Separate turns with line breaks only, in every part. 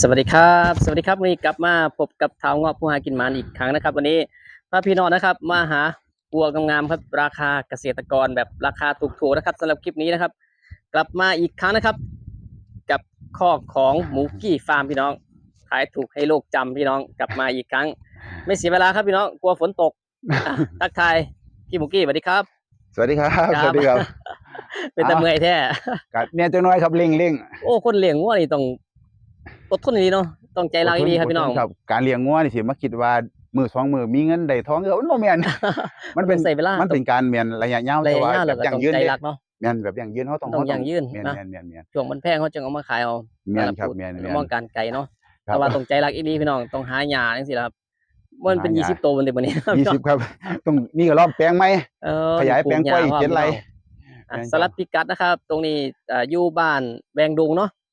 สวัสดีครับ สวัสดีครับวันนี้กลับมาพบกับท้าวงอกผู้หากินหมานอีกครั้งนะครับ วันนี้พาพี่น้องนะครับมาหาวัวงามๆครับ ราคาเกษตรกรแบบราคาถูกๆนะครับสำหรับคลิปนี้นะครับ กลับมาอีกครั้งนะครับ กับข้อกของหมูกี้ฟาร์มพี่น้องขายถูกให้โลกจำพี่น้องกลับมาอีกครั้ง ไม่เสียเวลาครับพี่น้องกลัวฝนตกอะทักทายพี่หมูกี้สวัสดีครับ
สวัสดีครับ สวัสดีครับ
เป็นตะเมื่อยแท้
กัดเนี่ยจังน้อยครับเร่งเร่ง
โอ้คนเลี้ยงวัวนี่ต้อง อดทนดีเนาะต้องใจรักดีครับพี่น้อง
ครับ การเลี้ยงงัวนี่สิมาคิดว่ามือสองมือมีเงินได้ท้องเออมันบ่แม่นมันเป็น
ต้องใส่เวลา
มันเป็นการแม่นระยะยาว
ระ
แต่
ยะ
ว่ายา
ว
แบ
แล้ว
บ
ก็
ยั่
ต้อง
งยืน
ใจ
เด้
รักเนาะ
แม่นแบบยั่งยืนเฮาต้อง
ต้อง
เฮา
ยั่งยืน
แม่น
นะ
แม่นแม่นแม่น
ช่วงมันแพงเขาจึงเอามาขายเอา
แม่นครับ
พูด
แม่นแม่น
มองการไกลเนาะ
ครั
แต่
บ
ว่าต้องใจรักอีดีพี่น้องต้องหาหญ้าจังซี่ล่ะครับมันเป็น
หาหญ้า
20โตวมันเด็กวันนี้ครับ
ยี่สิบครับต้องนี่ก็รอบแปลงไหม
เออ
ขยายแปลงกล้วยอีก
ลู
เจ็ดไร่
พี่น้องอะ
แม่นครับ
สลับพิกัดนะครับ ตรงนี้อ่าอยู่บ้านแวงดุงเนาะ
ครับ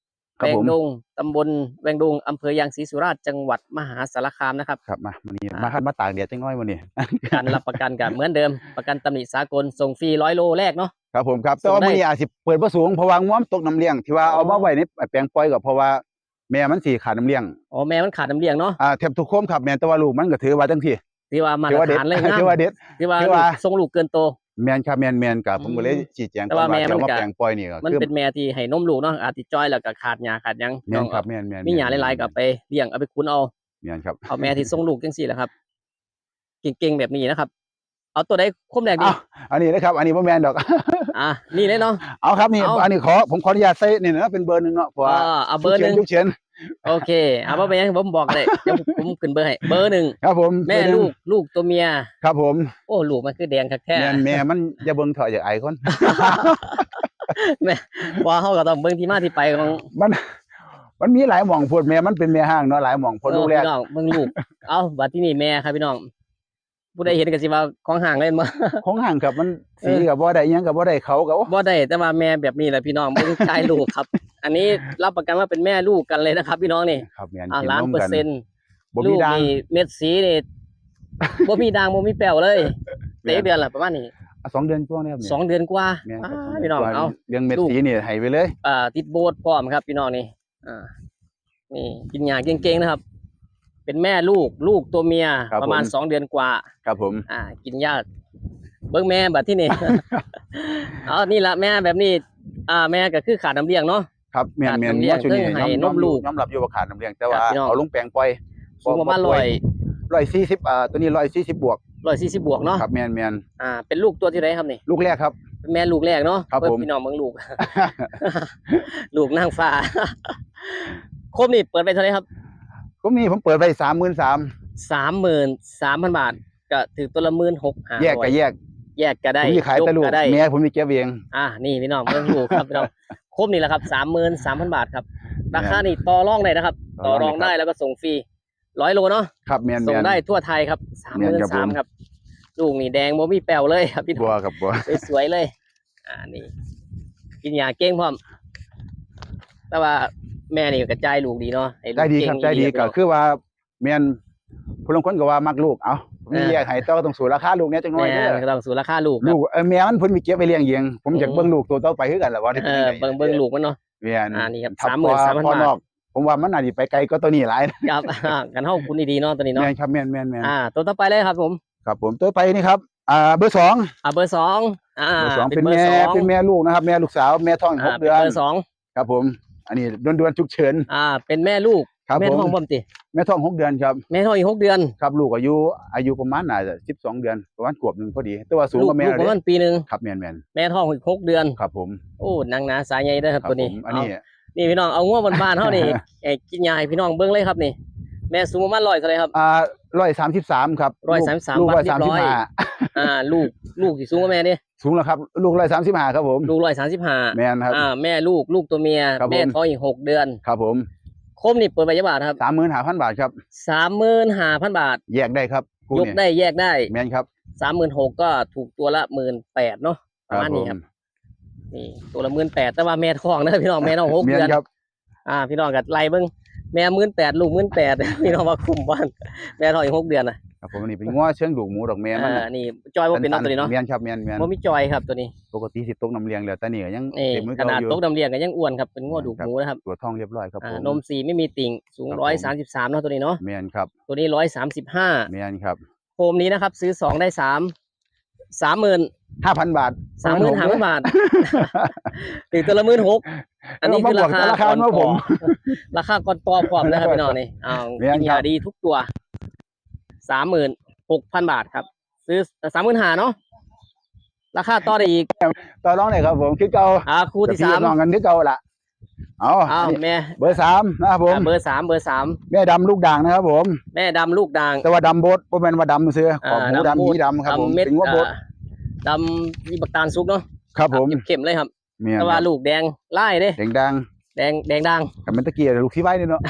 แวง
ผม
ดุงตำบลแวงดุงอำเภอยางศรีสุราษฎร์จังหวัดมหาสารคามนะครับ
ครับมาวันนี้
อ่าม
มาคัดมาตากแดดจังน้อยวันนี้
การรับประกันกับเหมือนเดิม ประกันตำหนิสากลส่งฟรีร้อยโลแรกเนาะ
ครับผมครับแต่
ส่ง
ว่า
ได้
มื้อนี้อาจสิเปิดบ่สูงเพราะว่างัวมันตกน้ำเลี้ยงที่ว่า
อ๋อ
เอามาไว้ในแปลงปล่อยก็เพราะว่าแม่มันสิขาดน้ำเลี้ยง
อ๋อแม่มันขาดน้ำเลี้ยงเนาะ
อ่าแทบทุกโคมครับแม่นแต่ว่าลูกมันก็ถือว่าจังซี่
ที่ว่ามาต
ถือ
ร
ว่าเด็ด
ฐานเลยนะ
ถือว่าเด็ด
ที่ว่า
ถือ
ลู
ว่า
กทรงลูกเกินโต
แมนครับแมนแมนกับผมก็เลย
อืม
ชี้แจง
แต่ว่า
ก่อน
แม่
จะ
มัน
มา
ก็
แปลงปล่อยนี่ก็
มัน
คือ
เป็นแม่ที่ให้นมลูกเนาะอาจติจ้อยแล้วก็ขาดหญ้าขาดหยัง
แมนครับแมนแมน
มีหญ้าหลายๆก็เอาไปเลี้ยงเอาไปคุ้นเอา
แมนครับ
เอาแม่ที่ทรงลูกจังซี่แหละครับเก่งๆแบบนี้นะครับ เอาตัวใดคมแรกดี
อ้าวอันนี้นะครับ อันนี้บ่แมนดอก
อะนี่เลยเนาะ
เอาครับนี่
เอา
อันนี้ขอผมขออนุญาตใส่นี่นะเป็นเบอร์หนึ่งเนาะเพราะว่า
อ่าเอาเบอร์หนึ่ง
ฉุกเฉิน
โอเคเอาว่าไปยังผมบอกเลยเดี๋ยวผมขึ้นเบอร์ให้เบอร์หนึ่ง
ครับผม
แม่
เบอร์หนึ่ง
ลูกลูกตัวเมีย
ครับผม
โอ้ลูกมันคือแดงคักแท้
แมนแม่มันอย่าเบิ่งเถอะอย่าไอายคน
แม่ว่าเขาก็ต้องเบิ่งที่มาที่ไปของ
มันมันมีหลายหม่องพูดแม่มันเป็นแม่ห้างเนาะหลายหม่องพอลูกแรก
พี่น้องเบิ่งลูก เอาบัดที่นี่แม่ครับพี่น้อง ผู้ใดเห็นก็สิว่าของห่างเล่นมา
ของห้างครับมันสี
เออ
กับบ่ได้อิหยังกับบ่ได้เขากับ
บ่ได้แต่ว่าแม่แบบนี้แหละพี่น้องเบิ่งชายลูกครับ อันนี้รับประกันว่าเป็นแม่ลูกกันเลยนะครับ พี่น้องนี่
ครับแมน
อ่า
กิน
ล้าน
นม
เปอ
กั
ร์เซ็นต์
บ่
ลู
มี
ก
ดัง
นี่เม็ดสีนี่บ่มีด่างบ่มีแป้วเลย
แม่
เตะ
น
เดือนละประมาณนี้
อะสองเดือนกว่าเนี่ยครับ
สองเดือนกว่า
แม่น
อ่า
ครับ
พี่น้องเอา
เรื่องเม็ด
ลูก
สีนี่ให้ไปเลย
อ่า ติดโบสถ์พร้อมครับ พี่น้องนี่อ่านี่กินหญ้าเก่งๆนะครับ เป็นแม่ลูกลูกตัวเมีย
ครับ
ประมาณ
ผม
สองเดือนกว่า
ครับผม
อ่า กินยากเบิ้งแม่แบบที่นี่ เอานี่ละแม่แบบนี้ อ่าแม่ก็คือขาดน้ำเลี้ยงเนาะ
ครับแม่น
ขาด
แม่น
น้ำเลี้ยง
ว่าชุดนี้
เพิ่งให้
ยอม
นมลูก
ยอมรับอยู่ว่าขาดน้ำเลี้ยงแต่ว่า
ครับพี่น้อง
เอาลงแปลงปล่อย
สูงประมาณ
บ่
ร้
ป่
อ
วยยร้อยสี่สิบอ่าตัวนี้ร้อยสี่สิบบวก
ร้อยสี่สิบบวกเนาะ
ครับแม่นแม่น
อ่า เป็นลูกตัวที่ไหนครับนี่
ลูกแรกครับ
เป็นแม่ลูกแรกเนาะ
ครับ
เพื่อ
ผม
พี่น้องเมืองลูก ลูกนางฟ้า คมนี่เปิดไปเท่าไหรครับ
ก็มีผมเปิดไปสามหมื่นสาม
สามหมื่นสามพันบาท ก็ถือตัวละหมื่นหกห้า
แยกกับแยก
แยกก็
ผ
ได้
มมีขายแต่ลูก
ก็ได้
แม่ผมมีเก็บเอง
อ่านี่พี่น้องเมืองลูกครับพี่น้องคมนี่แหละครับสามหมื่นสามพันบาทครับราคานี่ต่อรองได้นะครับ
ต่
ต่อ
อ
ร
ร
อ
องงได้
ได้แล้วก็ส่งฟรีร้อยโลเนาะ
ครับแม่น
ส่ง
แม่น
ได้ทั่วไทยครับสามห
แม่
มื่
น
น
ครับ
สาม
ผม
ครับลูกนี่แดงโมมีแปลวเลยครับพี่น้
บั
อ
ว
ง
ครับบัว
สวยๆเลย อ่านี่ กินยาเก้งพร้อม แต่ว่า แม่นี่กระจายลูกดีเนาะให้ลูก
ได้ดีครับ
เก่ง
ได้ดี
พี่
ก็
น้อง
คือว่าแม่นผู้ลางคนก็ว่ามักลูกเอ้าผมมี
เออ
แยกให้แต่ว่าต้องสูราคาลูกเนี้ยจังน้อย
แม่
เด้อ
ก็ต้องสูราคาลูกครั
ลู
บ
กเอ้ยแม่มันเพิ่นมีเก็บไปเลี้ยงเองผมอยาก
อืม
เบิ่งลูกตัวต่อไปคือกันแหละว่าได้
เอ
เป็น
อ
จังได
เบิ่งเบิ่งลูกมันเนาะ
แม่น
อ่านี่ครับ
ถ้
33,000
พอ
บาท
นอกผมว่ามันน่าสิไปไกลก็ตัวนี้หลายนะครับ
อ่ากันเท่าคุณดีๆเนาะตัวนี้เนาะ
แม่นครับแม่นแม่นแม่น
อ่า ตัวต่อไปเลยครับผม
ครับผมตัวไปนี่ครับอ่าเบอร์สอง
อ่าเบอร์สองอ่า
เบอร์สองเป็น
บอ
แม่
ร์สอง
เป็นแม่ลูกนะครับ แม่ลูกสาวแม่ท้องห
อ่ากเป็
เดื
น
อน
เบอร์สอง
ครับผม อันนี้ด่วนๆฉุกเฉิน
อ่า เป็นแม่ลูก
ครับ
แม่
ผม
ท้องบ่มติ
แม่ท้องหกเดือนครับ
แม่ท้องอีกหกเดือน
ครับลูกอายุอายุประมาณน่าจะสิบสองเดือนประมาณขวบหนึ่งพอดี แต่ว่าสูง
ลู
ก
ก
ว่าแม่
ลูก
เล
ประมายณปีหนึ่ง
ครับแม่นแม่น
แม่ท้องอีกหกเดือน
ครับผม
โอ้นางหนาสายใหญ่เด้อครับ
ครับ
ตัว
ผ
นี้
มอันนี้
เอานี่พี่น้องเอาง้วบ้านๆเฮานี่เอ้ยกินยาให้พี่น้องเบิ่งเลยครับนี่ แม่สูงประมาณ100เท่าไหร่ครับ
อ่าร้อยสามสิบสามครับ
133
ลูก
วั
ร้
ด
อย
เรีย
สาม
บร้
สิบ
อย
ห้า
อ่า ลูก ลูกสิสูงกว่าแม่นี่
สูงแล้วครับ ลูกร้อยสามสิบห้าครับผม
ลูก135
แม่นครับ
อ่าแม่ลูกลูกตัวเมีย
ครับผม
แม่ท้องอีกหกเดือน
ครับผม
คมนี่เปิดไปจักบาทครับ
สามหมื่นห้าพันบาทครับ
35,000บาท
แยกได้ครับคู่
ยก
นี้
ได้แยกได้
แม่นครับ
36,000ก็ถูกตัวละ18,000เนาะประมาณนี้ครับ นี่ตัวละ18,000แต่ว่าแม่ท้องนะพี่น้องแม่ท้องหก
แม่
เดือน
นครับ
อ่าพี่น้องกัไล่เบิ้งแม่มื่นแปดลูกมื่นแปด พี่น้องว่าคุ้มบ้านแม่ท้องอีกหกเดือนนะ
ครับผมอันนี้เป็นง้อเชิงดูกหมูดอกแม่
เอ
มัน
อนี่จอยว่าเป็นเน้องตัวนี้เนาะ
แม่นครับแม่นแม่น
บ่มีจอยครับตัวนี้
ปกติสิตกน้ำเลี้ยงแล้วแต่นี่ก็ยัง
นี่
เต็มมือ
ข
เก่า
นาด
อยู่
ตกดำเลียงก็ยังอ้วนครับเป็นง้อดูกหมูนะครับ
ตัวทองเรียบร้อยครับผ
อ่าม นมสีไม่มีติ่งสูง
ครับผม
ร้อยสามสิบสามเนาะตัวนี้เนาะ
แม่นครับ
ตัวนี้ร้อยสามสิบห้า
แม่นครับ
โคมนี้นะครับ ซื้อสองได้สามสามหมื่น
5,000บาท
สามหมื่นห้าพันบาทถึงตัวละหมื่นหกอันนี้คือราคา
ราคา
ก่อน
เนาะ
ป
ผ
อ
ม
ราคาก่อนปอพร้อมนะครับพี่น้องนี่อ้าว
เรียน
กิน
ครั
ยา
บ
ดีทุกตัว สามหมื่นหกพันบาทครับ ซื้อสามหมื่นห้าเนาะราคาต่อได้อีก
ต่อรองได้ครับผมคิดเก่า
อ่าคู่ที่สาม
น้องกันคิดเก่าล่ะเอา
อ้าว
อันนี้
แม่
เบอร์สามนะครับผม
อ่าเบอร์สามเบอร์สาม
แม่ดำลูกด่างนะครับผม
แม่ดำลูกด่าง
แต่ว่าดำโบดบ่แม่นว่าดำซื่อขอบหมู
อ่า
ดำ
โบ
หีดำครับผม
ดำเม็ด
เป็นว่าโบด
อ่าดำมีบักตาลซุกเนาะ
ครับผม
เข้มๆเลยครับ
แม่น
แต่ว่าลูกแดงไล่เด้
แดงดัง
แดงแดงด่าง
กับมันตะเกียลูกที่ไว้นี่เนาะ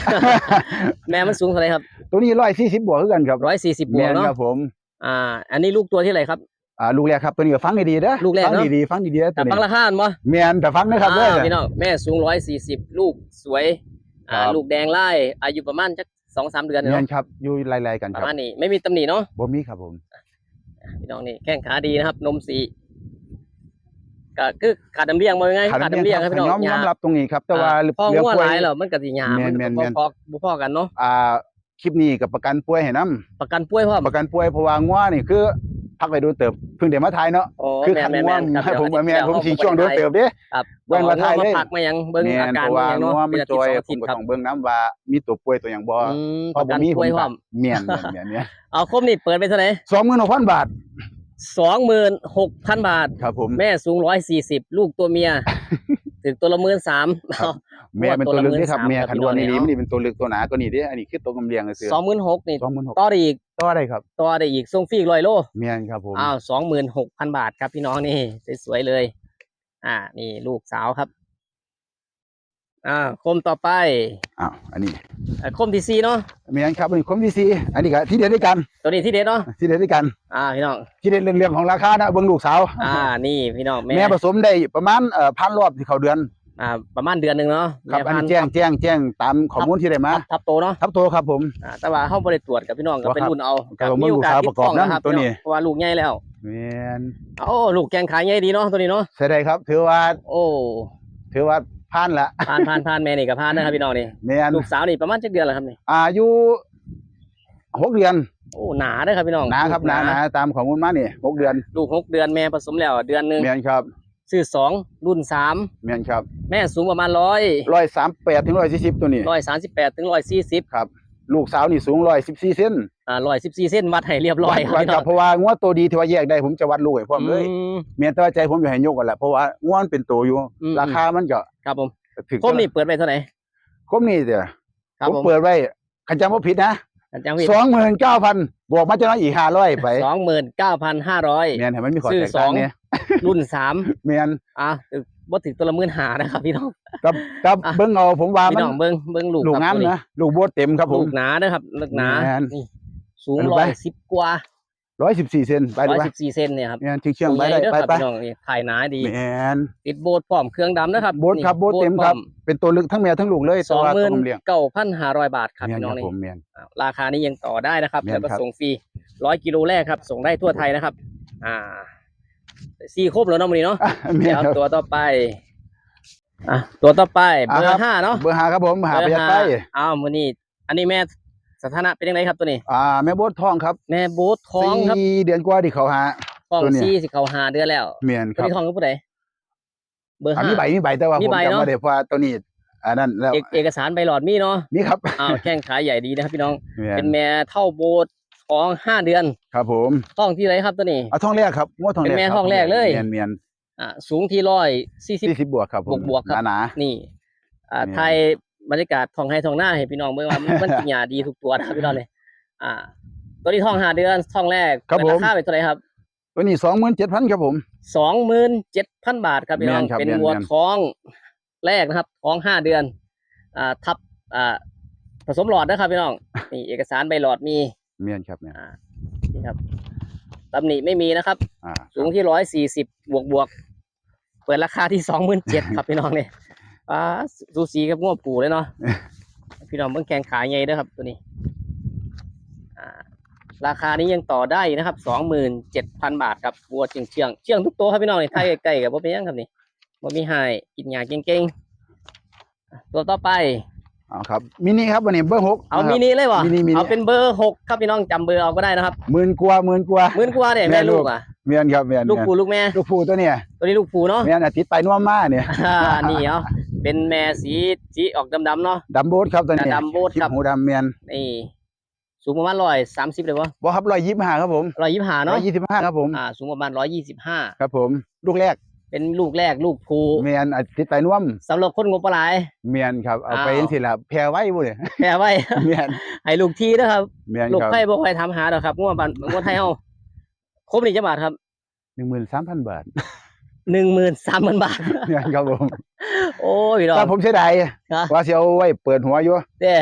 แม่มันสูงเท่าไหร่ครับ
ตัวนี้140บวกคือกันครับ
ร้อยสี่สิบบว
แม่
ก
น
เนาะ
ครับผม
อ่า อันนี้ลูกตัวที่ไหนครับ
อ่าลูกแรกครับตัวนี้ก็ฟังให้ดีเด้อ
ลูกแรก
ฟัง
เนอะ
ดีๆฟังดีๆนะตั
แต่
วนี้
ฟังราคาอันบ่
แม่นแต่ฟังนะครับเด้อ
อ่าพี่น้องแม่สูงร้อยสี่สิบลูกสวยอ่า
ครับ
ลูกแดงไล่อายุประมาณจักสองสามเดือน
แม่
เนาะ
นครับอยู่ไล่ๆกัน
ป
ค
ระ
รับ
มาณนี้ไม่มีตำหนิเนาะ
บ่มีครับผม
พี่น้องนี่แข้งขาดีนะครับ นมสี ก็คือขาดน้ำเลี้ยงมาไงขาดน้ำเลี้ยงครับพี่น้อง
ยอม
ห
ย
ญ้า
อมรับตรงนี้ครับ แต่ว่า
อ่พ่อ
เลี้ยง
งัว
ป่ว
หลายยแล้วมันก็สิหยา
แม่
มันน
แม่น
ก็
แม่น
พอบ่พอกันเนาะ
อ่าคลิปนี้กับประกันป่วยให้นํ
ประกันป่วยพร้อม
ประกันป่วยเพราะว่างัวนี่คือพักไปโดนเติบเพิ่งได้มาทายเนาะ
โอ้
คือ
แม่
คัน
แม่
งัว
แม่นครับ
ให้ผม
เดี๋ยว
ว่าแม่นผม
เดี๋ยว
สิช่วงโดนเติบเด้
ครับ
แว่นมาถ่ายเลย
อพักมายังเบิ่ง
แม่
อานการ
เพราะว่า
ยัง
งั
เนาะ
วมัน
เป็นอา
จ
ทิต
อย
ย์สองอา
ผ
ทิต
ม
ย์
ก็
ครับ
ต้องเบิ่งนํว่ามีตัวป่วยตัวหยังบ่
อืม
พ
ป
อ
ระ
บ่
กัน
มีผ
ป่
ม
วยพร้
ก็
อม
แม่นแม่นแม่นเนี่ย
เอาครบนี่เปิดไปเท่าไหร่
26,000บาท
สองหมื่นหกพันบาท
ครับผม
แม่สูงร้อยสี่สิบลูกตัวเมีย ถึงตัวละหมื่นสาม
แม่เป็นตัวลึกนี่ครับ
ตัวละ
แม่
13,000
คันว่านี่
ครับพี่น้อง
นี่เป็นตัวลึกตัวหนาก็นี่เด้อันนี้คือตัวกำเลียงซื่อ
สองหมื่นหกนี่
26,000
ต่อได้อีก
ต่อได้ครับ
ต่อได้อีกส่งฟรีร้อยโล
แม่นครับผม
อ้าวสองหมื่นหกพันบาทครับพี่น้องนี่สวยๆเลย อ่า นี่ลูกสาวครับ อ่าคมต่อไป
อ้าวอันนี้
อ่าคมที่สี่เนาะ
แม่นครับอันนี้คมที่สี่อันนี้ก็ที่เด็ดด้วยกัน
ตัวนี้ที่เด็ดเนาะ
ที่เด็ดด้วยกัน
อ่าพี่น้อง
ที่เด็ดเรื่องเรื่องของราคานะเบิ่งลูกสาว
อ่านี่พี่น้องแม่
แม่ผสมได้ประมาณเอ่อพันรอบที่เขาเดือน
อ่าประมาณเดือนหนึ่งเนาะ
ครับ
แม่
อัน
พั
นี้
ธุ์
แจ้งแจ้งแจ้งตามข้อมูลที่ได้มา
ทับทับโตเนาะ
ทับโตครับผม
อ่าแต่ว่าเขาบริตรวจกับพี่น้องก็เป็น
ครับ
รุ่นเอา
ก็ลงมาลูกสาวประกอบ
มีโาส
นำตัวนี้
เพราะว่าลูกใหญ่แล้ว
แม่น
โอ้ลูกแกงขายใหญ่ดีเนาะตัวนี้เนาะ
ใช่ได้ครับ ถือว่า
โอ้
ถือว่า ผ่านละ
ผ่านผ่านผ่านแม่นี่กับผ่านนะครับพี่น้องนี่
แม่น
ลูกสาวนี่ประมาณจักเดือนแล้วครับนี่
อายุหกเดือน
โอ้หนาเด้อครับพี่น้อง
หนาครับหนาหนาตามข้อมูลมานี่หกเดือน
ลูกหกเดือนแม่ผสมแล้วเดือนหนึ่ง
แม่นครับ
ซื้อสองรุ่นสาม
แม่นครับ
แม่สูงประมาณร้อย
ร้อยสามแปดถึงร้อยสี่สิบตัวนี้
ร้อยสามสิบแปดถึงร้อยสี่สิบ
ครับ ลูกสาวนี่สูงร้อยสิบสี่เซน
อ่าร้อยสิบสี่เส้นวัดให้เรียบร้อยครับ
วัด
พี่น้
ครั
อบง
เพราะว่างวดตัวดีที่ว่าแยกได้ผมจะวัดลูกให้พร้อมเลย
อืม
เมียนแตัวาใจผมอยู่ให้ยกกันแหละเพราะว่างวดเป็นตัวอยู่
อืม
ราคามันก็
ครับผม
ถึง
คมนี่เปิดไปเท่าไหร่
คมนี่เดี๋ยว
ครับ
ผม
ผม
เปิดไว้คันจำว่าผิดนะ
อาจารย์พี่
สองหมื่นเก้าพันบวกมาจะน้อยอีกห้าร้อยไป
สองหมื่นเก้าพันห้าร้อย
เมียนเห็นมันมีขอ
ซื้อ
แตก
ส
ต่า
องง
เนี่ย
รุ่นสาม
เมียน
อะ บ่ถึงตัวละหมื่นหานะครับพี่น้อง
กับกับ
อะ
เบิ้งเอาผมว่า
พี่
มัน
น้องเบิ้งเบิ้งลูก
ลูก
ครับ
งาม
ตัว
นะลูกโบดเต็มครับผ
ลู
ม
กหนาเด้อครับลูกหนา
แม่น
นี่สูง
ไปดู
ร้
ไป
อยสิบกว่า
ร้อยสิบสี่เซนไป
ร้
ดู
อย
ไป
สิบสี่เซนเนี่ยครับ
เมียนเชื่องๆไป
ตัว
ได้
ใหญ่เด้อ
ไป
ครับ
ไป
พี่น้องนี่ถ่ายหนาดี
เมียน
ติดโบสพร้อมเครื่องดำนะครับ
โบ๊ทครับโบ๊ทเต็มครับ เป็นตัวลึกทั้งแม่ทั้งลูกเลย
สอง
ตัว
หมื่น
ตัวเลี้ยง
เก้าพันห้าร้อยบาทครับ
เมียน
พี่
ค
น้อ
รั
ง
บ
นี่
ผมเมียน
อ่าราคานี้ยังต่อได้นะครับ
แม่น
แล้วก็
ครับ
ส่งฟรีร้อยกิโลแรกครับ ส่งได้ทั่วไทยนะครับ อ่า สี่ครบแล้วเนาะมื้อนี้เนาะ
อะเมีย
เดี๋
น
ยว
ครับ
ตัวต่อไปอะตัวต่อไปเบอ
อะครับ
ร์ห้าเนาะ
เบอร์หาครับผมหา
เบ
ป
อ
ระหยัด
ร์
ไฟ
ห้าอ้าวมื้อนี้อันนี้แม่สถานะเป็นยังไงครับตัวนี้
อ่าแม่โบดทองครับ
แม่โบ๊ทท้องครับ
สี่เดือนกว่าที่เขาหา
ท้อง
ตัวเนี้ย
ซี่สิเขาหาเดือนแล้ว
เมียนค
ตัว
รับ
นี้ท้องก็ผู้ใดเบอร์
อะ
ห้า
มีใบมีใบแต่ว่า
มี
ผม
ใบ
จำ
เนอะ
ไม่ได้เพราะว่าตัวนี้อันนั้นแล้ว
เอกเอกสารใบหลอดมีเนาะ
นี่ครับ
อ้าวแข้งขาใหญ่ดีนะครับพี่น้อง
เมีย
เป็นนแม่เท่าโบสท้ องห้าเดือน
ครับผม
ท้องที่ไรครับตัวนี้
เอาทองแรกครับงวดทองแรก
เป็นแม่
ครับ
ทองแรกเลย
เมียนเมียน
อ่าสูงที่ร้อยสี่สิบ
สี่สิบบวกครับผม
บวกๆครับ
หนา
นี่ อ่า
เนี่ย
ไทยบรรยากาศทองให้ทองหน้าให้พี่น้องเบิ่งว่ามันมันกินยาดีทุกตัวนะครับพี่น้องเลยอ่า ตัวนี้ทองห้าเดือนทองแรก
ครับ
เปิด
ผม
ราคาไปเท่าไหร่ครับ
ๆตัวนี้สองหมื่นเจ็ดพันครับผม
สองหมื่นเจ็ดพันบาทครับพี่น้อง
แม่นครับ
เป็น
แม่น
วัว
แม่น
ท้องแรกนะครับท้องห้าเดือน อ่าทับอ่าผสมหลอดนะครับพี่น้องนี่เอกสารใบหลอดมี
เมียนครับเนี่ย
อ่านี่ครับตำหนิไม่มีนะครับ
อ่า
สูงที่ร้อยสี่สิบบวกบวกๆเปิดราคาที่สองหมื่นเจ็ดครับ พี่น้องเนี่ยอ่าสูสีกับงวปูเลยเนาะ พี่น้องเบิ่งแกงขายไงเด้อครับตัวนี้อ่าราคานี้ยังต่อได้นะครับสองหมื่นเจ็ดพันบาทครับวัวเชียงเชียงเชียงทุกตัวครับพี่น้องนี่ไทยใกล้ๆกับบ่เป็นหยังครับนี่บ่มีหายกินหญ้าเก่งๆ ตัวต่อไป
เอาครับมินิครับวันนี้เบอร์หก
เอา
นะครับ
มินิเลยวะ
มินิมินิ
เอาเป็นเบอร์หกครับพี่น้องจำเบอร์เอาก็ได้นะครับ
หมื่นกว่าหมื่นกว่า
หมื่นกว่าเนี่ย
แม่
แม่
ลู
ลู
ก
กอะ
เมียนครับเมียน
ลูก
เมียน
ผูลูกแม่
ลูกผู้ตัวเนี้ย
ตัวนี้ลูกผูเนาะ
เมียนอาทิตย์ไปน่วมมาเนี่ย
อ่านี่เอาเป็นแม่สีสีออกดำๆเนาะ
ดำโบดครับตัวนี้
ดำโบทครับ
หูดำเมียน
นี่สูงประมาณร้อยสามสิบเลยวะ
บ่ครับร้อยยี่สิบห้าครับผม
ร้อยยี่ห้า
ร้อ
เนาะ
ยยี่สิบห้าครับผม
อ่าสูงประมาณร้อยยี่สิบห้า
ครับผม ลูกแรก
เป็นลูกแรกลูกผู
เมียนอาทิตย์ไปน่วม
สำหรับคนงบประหลาย
เมียนครับเอาไป
อ้าว
ยังสิละแพรไว้บ่เนี่ย
แปลไว้
เมียน
ให้ลูกทีนะครับ
เมียน
ลูก
ครับ
ไผ่บ่ค่อยทำหาดอกครับงวดบันงวดไทยเฮาครบนี่จะบาทครับ
หนึ่งหมื่นสามพันบาท
หนึ่งหมื่นสามพันบาท
เมียนครับผม
โอ้ยพี่น้อง
แต่ผมเสียดาย
ครับ
ว่าสิเอาไว้เปิดหัวอยู่
เด้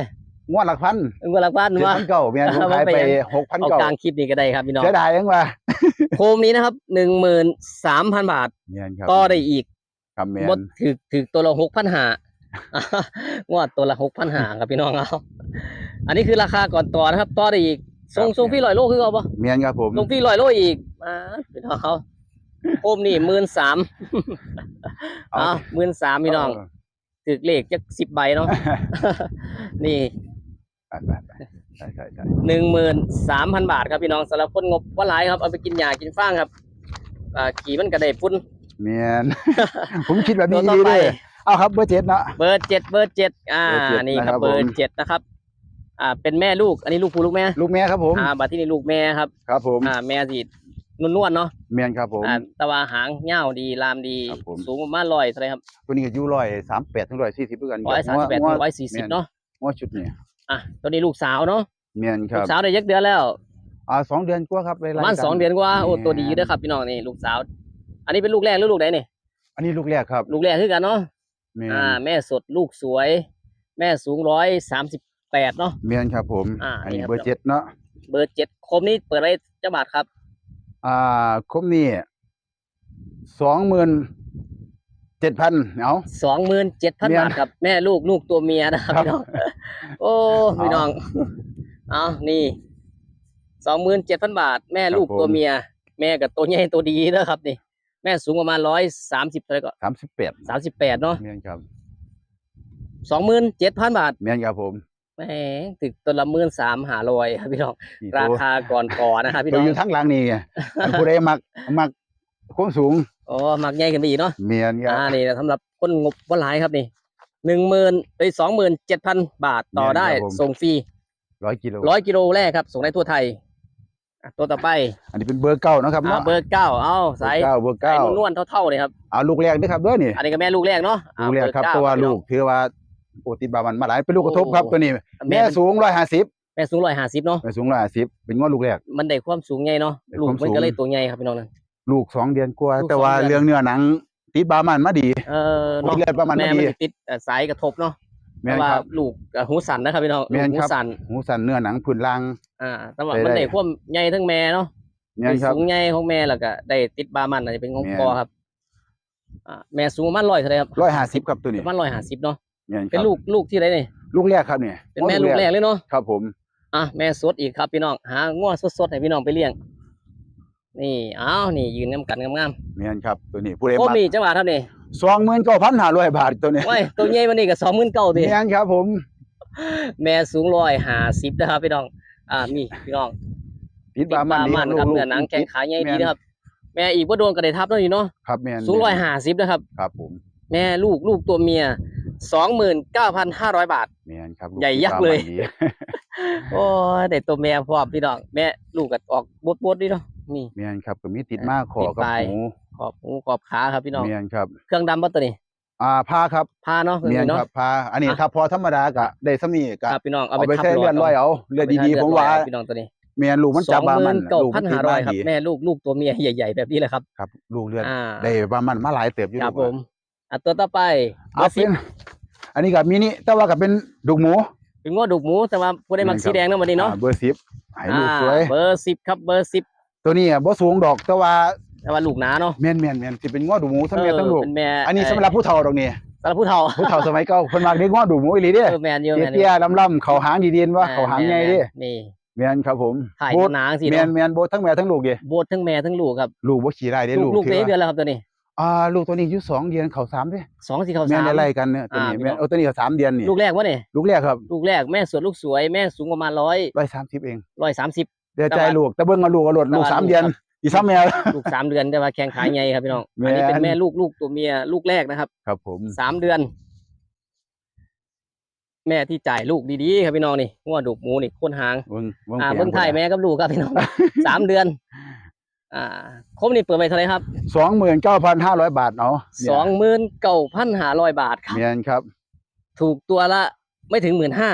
งวดหลักพัน
เงินละพัน
เจ็ด
ว่า
พันเก้าเมียนผม
เอา
ขาย
ไป
ไป
ยัง
หกพัน
เอา
เก้าก
ลางคลิปนี้ก็ได้ครับพี่น้อง
เสียดายยังว่า
โคมนี้นะครับหนึ่งหมื่นสามพันบาท
เมียนครับ
ต่อได้อีก
ครับเมีย
บ
น
ดถือถือตัวละหกพันหางวดตัวละหกพันหาครับพี่น้องเอาอันนี้คือราคาก่อนต่อนะครับ ต่อได้อีกส่งส่งพี่ลอยโลคือเอาปะ
เมียนครับผม
ส่งพี่ลอยโลอีกมาพี่น้องเขาโคมนี่หมื่นสาม
เอา
อ้าวหมื่นสามพี่น้องถือเลขจะสิบใบเนาะนี่
ไปไปไป ใช่ใช่ใช่
หนึ่งหมื่นสามพันบาทครับพี่น้องสำหรับคนงบว่าหลายครับเอาไปกินหญ้ากินฟางครับอ่าขี่มันกระไดฟุ้น
เมียน ผมคิดแบบ
ตั
นี้
วต่อ
ดี
ไป
เลยเอาครับเบอร์เจ็ดเนาะ
เบอร์เจ็ดเบอร์เจ็ดอ่า
เบอร์เจ็ด
นี่ครับ
นะครับ
เบอ
ผม
ร์เจ็ดนะครับ อ่า เป็นแม่ลูก อันนี้ลูกผู้ลูกแม่
ลูกแม่ครับผม
อ่าบัดที่นี่ลูกแม่ครับ
ครับผม
อ่าแม่สีนวลๆเนาะ
เมียนครับผม
อ่าแตะวาหางเงาวดีลามดี
ครับผม
สูงประมาณร้อยเท่าไหรครับ
ตัวนี้ก็อยู่ร้อยสามแปดถึงร้อยสี่สิบเพื่อกัน
ร้อยสามสิบแปด
งว
ร้อยสี่สิบเนาะ
งวดชุดนี้
อะตัวนี้ลูกสาวเนาะ
เมียนค
ลู
รับ
กสาวได้ยักเดือนแล้ว
อ่าสองเดือนกว่าครับไล่ๆ
ประมาณสองเดือนกว่าโอ้
แม่น
ตัวดีเด้อครับพี่น้องนี่ลูกสาว อันนี้เป็นลูกแรกหรือลูกไหนนี่
อันนี้ลูกแรกครับ
ลูกแรกคือกันเนาะ
เมียน
อ่า แม่สดลูกสวย แม่สูงร้อยสามสิบแปดเนาะ
เมียนครับผม
อ่า
อันนี้
นี่ครับ
เบอร์เจ็ดเนาะ
เบอร์เจ็ดคมนี้เปิดไรเจ้าบาทครับ
อ่าครบนี่สองหมื่น เจ็ดพันเอา
สองหมื่นเจ็ดพัน
เมีย
บาทครับแม่ลูกลูกตัวเมียนะครับ
ครับ
พี่น้องโอ้พี่น้องเอานี่สองหมื่นเจ็ดพันบาท แม่ลูกตัวเมีย แม่กับตัวใหญ่ตัวดีนะครับนี่ แม่สูงประมาณร้อยสามสิบเท่าไหร่ก็
สามสิบแปด
สามสิบแปดเนาะ
เมียนครับ
สองหมื่นเจ็ดพันบาท
เมียนครับผม
แหมถึกตัวละหมื่นสามหาลอยครับพี่น้อง
นี่
รา
ตัว
คาก่อนก่อนนะครับพี่
ตั
น้
ว
อง
อยู่ทั้งหลังนี่ไงอันผู้ใดมักมัก ความสูง
โอ้มักใหญ่กันไปอีกเนาะ
เมียนครับ
อ่านี่สำหรับคนงบว่าหลายครับนี่หนึ่งหมื่นไปสองหมื่นเจ็ดพันบาทต่อได้
เนี่ยครับผม
ส่งฟรี
ร้อยกิโล
ร้อยกิโลแรกครับ ส่งได้ทั่วไทยอะตัวต่อไป
อันนี้เป็นเบอร์เก้านะครับ
อ่า
เนาะ
เบอร์เก้าเอาสาย
เก้าเบอร์
สาย
เก้าน
วลๆเท่าๆเลยครับ
เอาลูกแรกด้วยครับเด้อนี่
อันนี้ก็แม่ลูกแรกเนาะอ่า
ลูกแรกครับ
เบอ
ตัว
เา
ลูกถือว่าโอติดบามันมาหลายเป็นลูกกระทบครับ
โอ้
ตัวนี้
แม่
แม่สูงร้อยห้าสิบ
แม่สูงร้อยห้าสิบเนาะ
แม่สูงร้อยห้าสิบเป็นงวดลูกแรก
มันได้ความสูงใหญ่เนาะ
ได้
ลูก
ความ
มัน
สูง
ก็เลยตัวใหญ่ครับพี่น้องนะ
ลูกสองเดือนกว่า
ลูก
แต่ว่า
สองเดือน
เรื่องเนื้อหนัง ติดบามันมาดี
เออ
ลู
เนาะ
กเลือดประมาณ
แม่
มา
มัน
ดี
จะติดเอ่อสายกระทบเนาะ
แม่
แต่
น
ว่า
ครับ
ลูกเอ่อหูสั่นนะครับพี่น้อง
แม่น
ลูกหู
ครับ
สั่น
หูสันเนื้อหนังผืนลาง
อ่าแต่ว่า
ได้
มัน
ได้
ได้ความใหญ่ทั้งแม่เนาะ
แม่นครับ
สูงใหญ่ของแม่แล้วก็ได้ติดบามันอาจจะเป็นของ
แม่น
พ่อครับอ่าแม่สูงประมาณร้อยเท่าไหรครับ
ร้อยห้าสิบครับตัว
ป
นี้
ระมาณร้อยห้าสิบเนาะ
แม่นค
เป็น
รับ
ลูกลูกที่ไหนนี่
ลูกแรกครับเนี่ย
เป็นแม่ลูกแรกเลยเนาะ
ครับผม
อะแม่สดอีกครับพี่น้องหาง้อสดๆให้พี่น้องไปเลี้ยง นี่อ้าวนี่ยืนน้ำกันงาม
แม่นครับตัวนี้ผู้ใด
ๆโอ้
มัก
มีจังหวะเท่านี้
สองหมื่นเก้าพันห้าร้อยบาทตัวนี้
โอ้ยตัวใหญ่มันนี่ก็สองหมื่นเก้าดิ
แม่นครับผม
แม่สูงร้อยห้าสิบนะครับพี่น้อง อ่ามีพี่น้อง
ติดบามันดี
มัน
ลูก
ครับ
ลูก
เนื้อหนังแข็งขาใหญ่ดี
แม่น
นะครับ แม่อีกว่าโดนกระเดทับเนาะนี่เนาะ
ครับแม่น
สูงร้อยห้าสิบนะครับ
ครับผม
แม่ลูกลูกตัวเมียสองหมื่นเก้าพันห้าร้อยบาท
แม่นครับ
ใหญ่ยักษ์เลย
ติดบามันดี
โอ้ยแต่ตัวแม่พร้อมพี่น้อง แม่ลูกก็ออกบดบดๆดีเนาะ นี่
แม่นครับก็มีติดมากคอ
ติด
กับ
ปลาย
หู
ขอบหูขอบขาครับพี่น้อง
แม่นครับ
เครื่องดำปะตัวนี้
อ่าผ้าครับ
พาเนาะเครื่อง
เมียน
นี้เนาะ
ครับพาอันนี้
อะ
ถ้าพอธรรมดาก็ได้สำนีก็
ครับพี่น้องเอา
เอา
ไป
ไป
ทับ
ใช้เลือดร้อยเอาเลือดดีๆผมว่า
พี่น้องตัวนี้
เมียนลูกมันจับบามัน
เก้า
ลูก
พั
มันนติ
ห้า
ด
ร้
มา
อยครับ
ดี
แม่ลูกลูกตัวเมียใหญ่ๆแบบนี้แหละครับ
ครับ ลูกเลือด
อ่า
ได้บามันมาหลายเติบอยู่
ครับ
ลูก
ผมอะตัวต่อไปเบ
เอา
อร์สิ
เป็
บ
นอันนี้กับมินิแต่ว่าก็เป็นดุกหมู
เป็นง้อดุกหมูแต่ว่าผู้ได้มักสีแดงเนาะวันนี้เนาะ
อ่เบอร์สิบให้ลูก
อ่า
สวย
เบอร์สิบครับเบอร์สิบ
ตัวนี้อะบ่สูงดอกแต่ว่า
แต่ว่าลูกหนาเนาะ
แม่นแม่นแม่นสิเป็นง้อดุกหมูทั้งแม่ทั้งลูก
เป็นแม่
อันนี้สำหรับผู้เฒ่าดอกนี่
สำหรับผู้เฒ่า
ผู้เฒ่าสมัยเก่าเพิ่นมักเด็กง้อดุกหมูอีหลีเด้
เออแมนเยอะแมน
เตี้ยๆลำๆเขาหางดีๆว่าเขาหางใหญ่เด้
นี่
แม่นครับผม
ถ่าย
โบด
หนาๆสิ
แม่
เนาะ
นแม่นโบดทั้งแม่ทั้งลูกเด้
โบดทั้งแม่ทั้งลูกครับ
ลูกบ่ขี่ได้เด้
ลูกลูก
ถื
ได้
ว่า
เดือนแล้วครับตัวนี้
อ่าลูกตัวนี้อายุสองเดือนเข้าสามเด้
สองสี่เขา
แม่
สานม
ได้ไล่กันเนี่ยตัวนี้
อ่า
แม่นเอาตัวนี้ก็สามเดือนนี่
ลูกแรกวะเนี่ย
ลูกแรกครับ
ลูกแรกแม่สวยลูกสวยแม่สูงประมาณร้อย
130เอง
ร้อยสามสิบ
เดี๋ยว
แต่
ใจ
ว่า
ลูกแต่เบิ่งเอาลูกเอารถ
แต่
ลูก
ว่า
สาม
ลูก
เดือน
ครับ
อีซ้ำแม่
ลูกสามเดือนแต่ว่าแข้งขาใหญ่ครับพี่น้อง
แม่
อันนี้เป็น
น
แม่ลูกลูกตัวเมียลูกแรกนะครับ
ครับ ผม
สามเดือน แม่ที่จ่ายลูกดีๆครับพี่น้องนี่หัวดุกหมูนี่โคนหาง
เบิ่งเบิ่ง
อ่า
แผง
เบิ้งไทยแม่กับลูกครับพี่น้องสามเดือน อ่าคมนี่เปิดไปเท่าไหรครับ
29,500บาทเนาะ
สองหมื่นเก้าพันห้าร้อยบาทครับ
แม่นครับ
ถูกตัวละไม่ถึงหมื่นห้า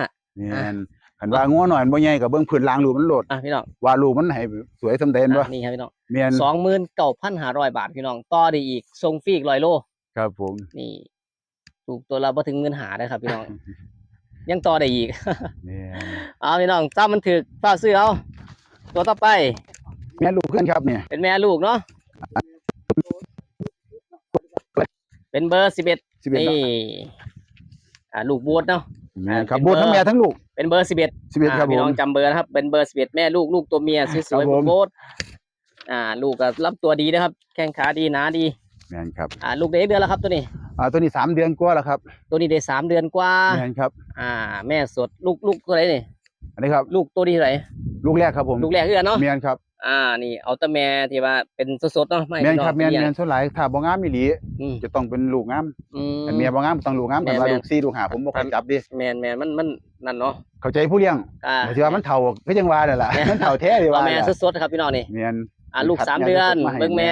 แม่น คันว่างัวหน่อยบ่ใหญ่ก็เบิ่งพื้นล่างลูกมันโลด
อะพี่น้อง
ว่าลูกมันให้สวยสำเร็จบ่
อะนี่ครับพี่น้อง
แม่น
สองหมื่นเก้าพันห้าร้อยบาทพี่น้องต่อได้อีกทรงฟรีอีกร้อยโล
ครับผม
นี่ถูกตัวละบ่ถึงหมื่นหาได้ครับ พี่น้อง ยังต่อได้อีก
แม่น
เอาพี่น้องถ้ามันถึกฝ้ากซื้อเอาตัวต่อไป
แม่ลูกเพื่อนครับเนี่ย
เป็นแม่ลูกเนาะเป็นเบอร์สิบเอ็ด
11
นี่
เนาะ
อ่าลูกบูดเนาะ
แม่นครับ
เป็น
โบดทั้ง
เบอร์
แม่ทั้งลูก
เป็นเบอร์สิบเอ็ด
11ครับผ
พี่น้
ม
องจำเบอร์นะครับ เป็นเบอร์สิบเอ็ดแม่ลูกลูกตัวเมียส
ครั
วย
บผม
ๆโบดอ่า ลูกก็รับตัวดีนะครับ แข้งขาดีหนาดี
แม่นครับ
อ่า ลูกได้เดือนแล้วครับตัวนี้
อ่าตัวนี้สามเดือนกว่าแล้วครับ
ตัวนี้ได้สามเดือนกว่า
แม่นครับ
อ่า แม่สดลูกลูกตัวไหนนี่
อันนี้ครับ
ลูกตัวที่เท่าไหน
ลูกแรกครับผม
ลูกแรกคือกันเนาะ
แม่นครับ
อ่านี่เอาแต่แม่ที่ว่าเป็นสดๆเนาะไม่
แม่น
พี่
ครับ
อง
แม่น
เลี้ยง
แม่นส่วนหลายถ้าบ่งามอีหลี
อืม
จะต้องเป็นลูกงาม
อืม
แต่เมียบ่งามต้องลูกงาม
แม่
แต่
น
ว่า
แม่น
ลูกสี่ลูกห้าผมบ่ค่อยจับดิ
แมนแมนมันมันนั่นเนาะ
เข้าใจผู้เลี้ยง
อ่า
แต่ที่ว่ามันเฒ่าก็ยังว่านั่นล่ะ
แม่น
มันเฒ่าแท้ดี
ว่า
ว่า
แม่
น่ะ
สดๆครับพี่น้องนี่
แม่น
อ่าลูก
ครับ
สามเดือน
แม่น
เบิ่งแม่ แม่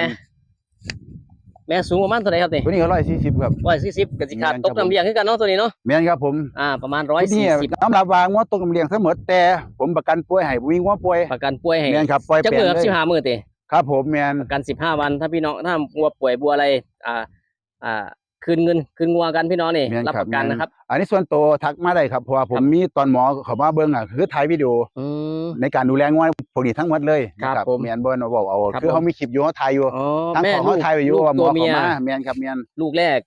สูงประมาณเท่าไหร่ครับนี่
ตัวนี้ก็140ครับ
ร้อยสี่สิบกสิขาด
แม่น
ต
ครั
ก
บ
น้ำเลี้ยงคือกันเนาะตัวนี้เนาะ
แม่นครับผม
อ่าประมาณร้อย
ตัว
สี่
นี้
สิบ
น้ำลาวางงวต้มเลี้ยงเสมอแต่ผมประกันป่วยให้บ่มีงัวป่วย
ประกันป่วยให้
แม่นครับปล่อย
จัก
แปล
มือครับ
เลย
สิบห้ามือติ
ครับผมแม่น
ประกันสิบห้าวันถ้าพี่น้องถ้าวัวป่วยบัวอะไรอ่าอ่า คืนเงินคืนงัวกันพี่น้องนี่
แม่น
รับ
ครับ
ประกัน
แม่น
นะครับ
อันนี้ส่วนตัวทักมาได้ครับเพราะว่าผมมีตอนหมอเขามาเบิ่งอะคือถ่ายวิดีโอ
อืม
ในการดูแลงัวพวกนี้ทั้งหมดเลย
ครับ
นะ
ผม
แม่นบ่นบอกเอา
ครับ
คือ
ผม
เขามีคลิปอยู่เขาถ่ายอยู่
อ๋อ
ทั้ง
แม่
ของ
ลู
เขา
ก
ถ่ายไว้อยู่
ลูก
ว่าหม
ตั
อ
ว
เขา
เมีย
มาแม่นครับแม่น
ลูกแรก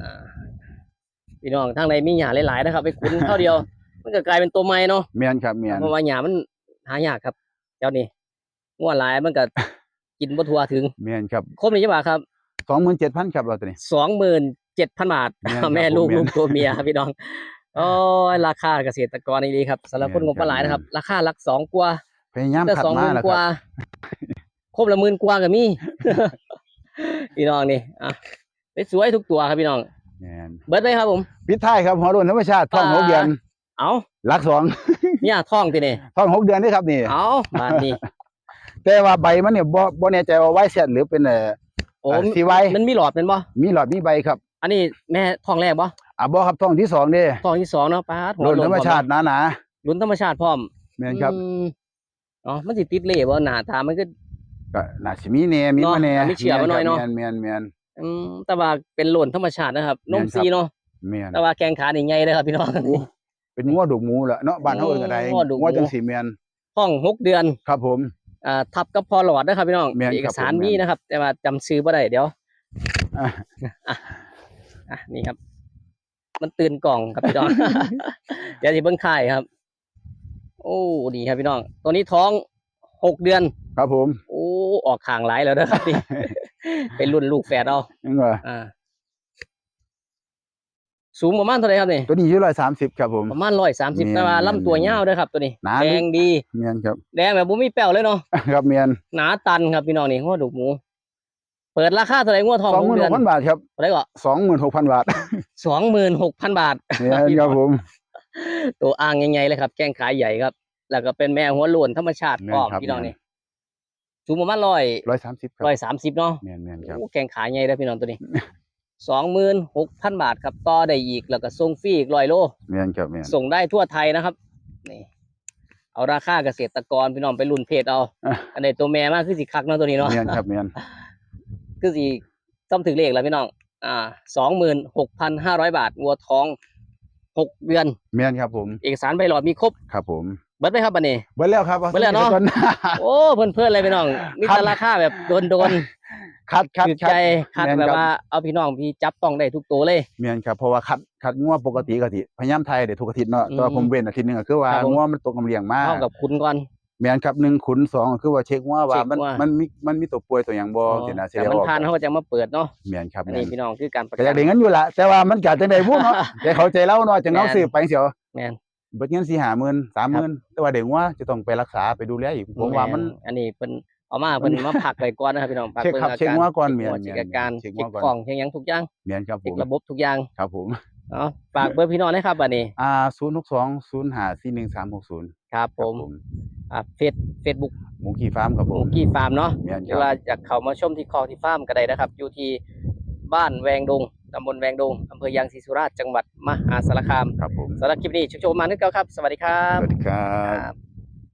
อ่าพี่น้องทางในมีหยาหลายๆนะครับ ไปขุนเท่าเดียว มันก็กลายเป็นตัวใหม่เนาะ
แม่นครับแม่น
เพราะว่าหยามันหายากครับ เจ้านี่งัวหลายมันก็ กินบ่ทั่วถึง
แม่นครับ
ครบนี่ใช่ป่ะครับ
27,000ครับเราตัวนี้
สองหมื่นเจ็ดพันบาท
แม่นครับ
แม่ลูก
ผมแม่น
ลูกตัวเมียครับพี่น้องโอ้ยราคาเกษตรกรนี่ดีครับสำหรับคน
แม่
ง
น
บประหลาย
ครับ
นะครับ ราคาหลักสองกว่า
พยายาม
แต่
ขัด
สองห
มา
มื่น
แล้ว
ก
ค
ว่า
รับ
ครบละหมื่นกว่าก็มีพี่น้องนี่อะสวยๆทุกตัวครับพี่น้อง
แม่น
เบิร์ดไหมครับผม
ปิดท้ายครับหัวโล้นธรรมชาติท้อง
อ่า
หกเดือน
เอา
หลักสอง
เนี่ยท่องทีนี่
ท้องหกเดือนนี่ครับนี่
เอาบาทนี้
แต่ว่าใบมันเนี่ยบ่บ่แน่ใจว่าไว้เสียดหรือเป็นเอ่อ
โอ้
อ่าสีไว้
มันมีหลอดเป็นบ่
มีหลอดมีใบครับ
อันนี้แม่ท่องแรกบ่
อะบ่ครับท้องที่สองเด้
ท่องที่สองเนาะป้าดหัว
โล้น
โล
ธรรมชาติหนา
ลุ้นธรรมชาติพร้อม
ๆแม่นครับ
อืมอ๋อมันสิติดเล่บ่หน้าตามันก็
ก็น่าสิมีแน่มีมาแน่
เนาะมีเชื่อมาหน่อยเนาะ
แม่นแม่นแม่น
อืมแต่ว่าเป็นโหล่นธรรมชาตินะครับน
แม่
ม
นครับ
ซีเนาะ
แม่น
แต่ว่าแกงขานี่ใหญ่เลยครับพี่น้อง
โอ้เป็นงัวดุกหมูล่ะเนาะบ้านเฮาเอิ้นก็ได้
งัวดุกหมู
งัวจังสีแม่น
ห้องหกเดือน
ครับผม
อ่าทับกับพอหลอดนะครับพี่น้อง
แม่นครับ
เอกสาร
ผมแม่น
มีนะครับ แต่ว่าจำซื้อบ่ได้เดี๋ยว
อะ
อะนี่ครับ มันตื่นกล่องครับพี่น้อง เดี๋ยวสิเบิ่งค่ายครับ โอ้ดีครับพี่น้อง ตัวนี้ท้องหกเดือน
ครับผม
โอ้ออกข่างหลายแล้วนะครับนี่ เป็นรุ่นลูกแฝดเอา
ยังว่า
อ่า สูงประมาณเท่าไหร่ครับนี่
ตัวนี้อยู่130ครับผม
ประมาณร้อยสามสิบ
แม่น
แต่ว่า
แม่น
ลำตัว
แม่น
ยาวเด้วยครับตัวนี้
หนา
แด
ลึก
งดี
แม่นครับ
แดงแบบบุมีแป้วเลยเนาะ
ครับแม่น
หนาตันครับพี่น้องนี่หัวดุกหมูเปิดราคาเท่าไหร่งวดทองหกเดือน
26,000บาทครับ
เท่าไหร่ก็
26,000บาท
สองหมื่นหกพันบาท
แม่นครับผม
ตัวอ่างใหญ่ๆเลยครับ แก้งขายใหญ่ครับ แล้วก็เป็นแม่หัวโล้วนธรรมชาติ
แม่น
พร้อม
ครับ
พี่น้อง
แม่น
นี่สูงประมาณร้อย
130ครับ
ร้อยสามสิบเนาะ
แม่นแม่นครับ
โอ้แกงขายใหญ่เลยพี่น้องตัวนี้ สองหมื่นหกพันบาทครับต่อได้อีกแล้วก็ส่งฟรีอีกร้อยโล
แม่นครับแม่น
ส่งได้ทั่วไทยนะครับนี่เอาราคาเกษตรกรพี่น้องไปรุ่นเพจเอา
อะ
อันนี้ตัวแม่มากคือสิคักเนาะตัวนี้เนาะ
แม่นครับแม่น
คือสิต้องถึงเลขแล้วพี่น้องอ่าสองหมื่นหกพันห้าร้อยบาทวัวท้องหกเดือน
แม่นครับผม
เอกสารใบหลอดมีครบ
ครับผม
เบิดไหมครับบันนี้
เบิดแล้วครับ
เบิดแล้วเนาะ
ก่อ
โอ้เพื่อนเพื่อนๆเลยพี่น้องมี
ครั
แต่
บ
ราคาแบบโดนโดน
คัดคัด
คือ
คัด
ใจคัด
แม่น
แบบ
ครับ
ว่าเอาพี่น้องพี่จับต้องได้ทุกตัวเลย
แม่นครับเพราะว่าคัดคัดงัวปกติก็สิพยายามไทยได้ทุกอาทิตย์เนาะแต่ว่า
อืม
ผมเว้นอาทิตย์หนึงก็คือว่า
ครับผม
งัวมันตกกำเลียงมา
เท่ากับคุณก่อน
แม่นครับหนึ่งขุนสองก็คือว่าเช็คงัวว่า
เช็ค
มัน
ว่า
มันมีมันมีตัวป่วยตัวหยังบ่
อ๋อ
สินะสิ
แต่
ได้
มัน
ออก
ผ่านเขาก็จะมาเปิดเนาะ
แม่นครับ
อัน
แม่
นี้
น
พี่น้องคือการประ
ก็อยาก
น
ได้เงินอยู่ล่ะแต่ว่ามันก็จังได๋บ่เนาะ แต่เข้าใจเราเนาะจังเอา
แม่น
ซื้อไปเสียว
แม่น
เบิดเงิน4 5 0 0 0 0 30,000แต่ว่าเด็กงัวจะต้องไปรักษาไปดูแลอีกผมว่ามัน
อันนี้เป็น เอามาเป็นมาพักไปก่อนนะครับพี่น้องพัก
เช็ค
บิ่ง
ครับ
อา
เช็ค
การ
ว่าก่อน
เช็ค
เมียน
หัว
เมี
เช็
ย
คนอาการ
เช็ค
เช็ค
ว่าก่อน
ของเช็คหยังทุกอย่าง
แม่นครับผ
เช็ค
ม
ระบบทุกอย่าง
ครับผม
เนาะฝากเบอร์พี่น้องนะครับบัดนี้
อ่า062 0541360
ครับผ
ครับ
ม
ผม
อ่าเฟซเฟซบุ๊ก
หมูกี่ฟาร์มครับ
ห
ผ
มู
ม
กี้ฟาร์มเนาะ
แม่น
ห
ค
รื
รั
อบว่าอยากเข้ามาชมที่คอที่ฟาร์มก็ได้นะครับ อยู่ที่บ้านแวงดงตำบลแวงดงอำเภอยางศรีสุราษฎร์จังหวัดมหาสารคาม
ครับผม
สำหรับคลิปนี้ชุกโชมมานึกเก้าครับ สวัสดีครั
ส
บ
วัสดีครั
ครับบ